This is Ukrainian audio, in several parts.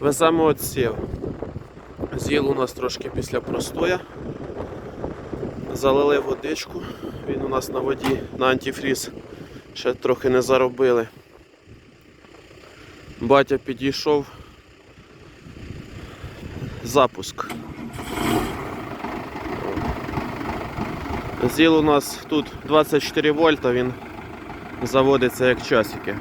Веземо отсів. З'їл у нас трошки після простоя. Залили водичку. Він у нас на воді на антифріз. Ще трохи не заробили. Батя підійшов. Запуск. Зіл у нас тут 24 вольта, він заводиться як часики.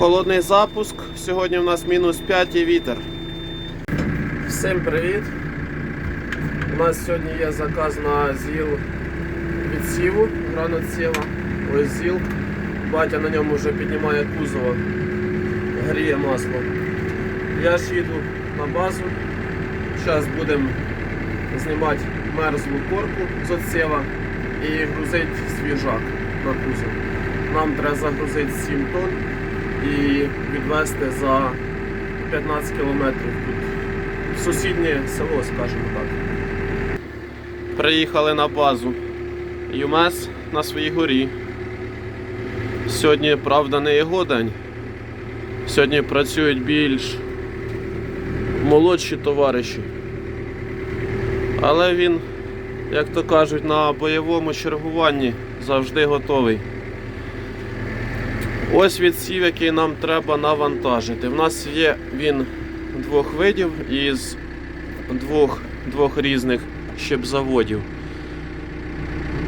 Холодний запуск. Сьогодні у нас мінус 5 і вітер. Всім привіт! У нас сьогодні є заказ на зіл від сіву, граноціла. Ось зіл. Батя на ньому вже піднімає кузово, гріє масло. Я ж їду на базу. Зараз будемо знімати мерзлу корку з отсєва і грузити свіжак на кузов. Нам треба загрузити 7 тонн і відвезти за 15 кілометрів тут в сусіднє село, скажімо так. Приїхали на базу. ЮМЕС на своїй горі. Сьогодні, правда, не його день. Сьогодні працюють більш молодші товариші. Але він, як то кажуть, на бойовому чергуванні завжди готовий. Ось відсів, який нам треба навантажити. В нас є він двох видів із двох, двох різних щепзаводів.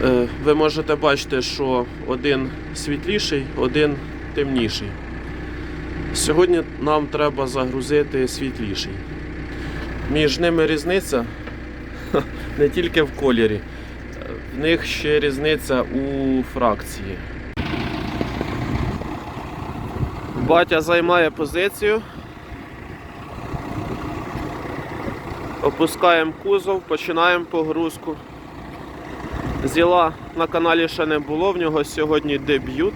Е, Ви можете бачити, що один світліший, один темніший. Сьогодні нам треба загрузити світліший. Між ними різниця не тільки в кольорі, в них ще різниця у фракції. Батя займає позицію. Опускаємо кузов, починаємо погрузку. Зіла на каналі ще не було, в нього сьогодні дебют.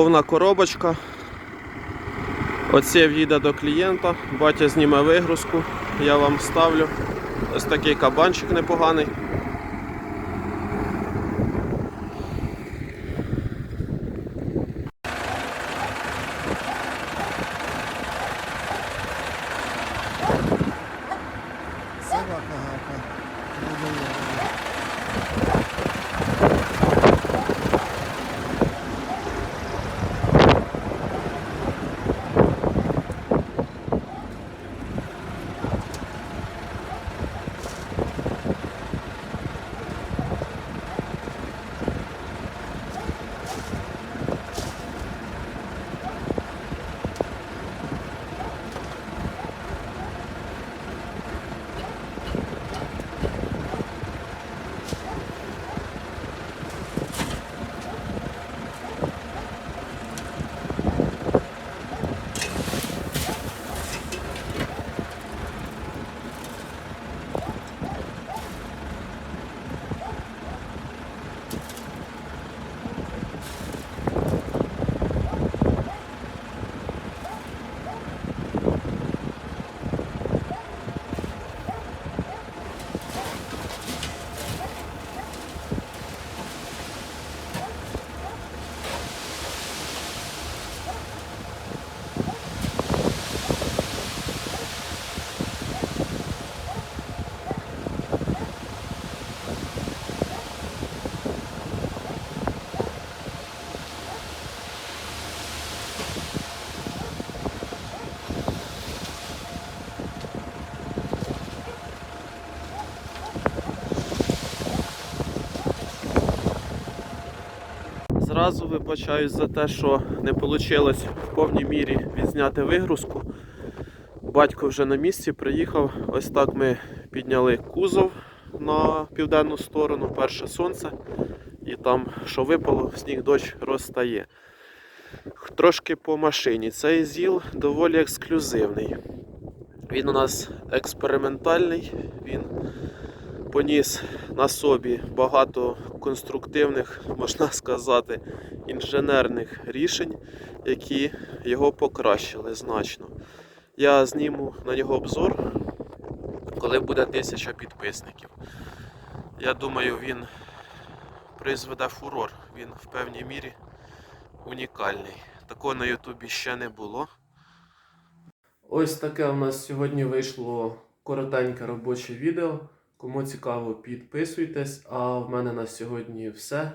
Повна коробочка. Оце в'їде до клієнта, батя зніме вигрузку, я вам ставлю. Ось такий кабанчик непоганий. Зразу вибачаюсь за те, що не вийшло в повній мірі відзняти вигрузку. Батько вже на місці приїхав. Ось так ми підняли кузов на південну сторону, перше сонце, і там, що випало, сніг дощ розтає. Трошки по машині. Цей ЗІЛ доволі ексклюзивний. Він у нас експериментальний, він поніс на собі багато конструктивних, можна сказати, інженерних рішень, які його покращили значно. Я зніму на нього обзор, коли буде тисяча підписників. Я думаю, він призведе фурор. Він в певній мірі унікальний. Такого на Ютубі ще не було. Ось таке у нас сьогодні вийшло коротеньке робоче відео. Кому цікаво, підписуйтесь. А в мене на сьогодні все.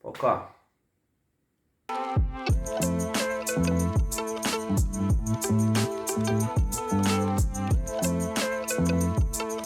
Пока.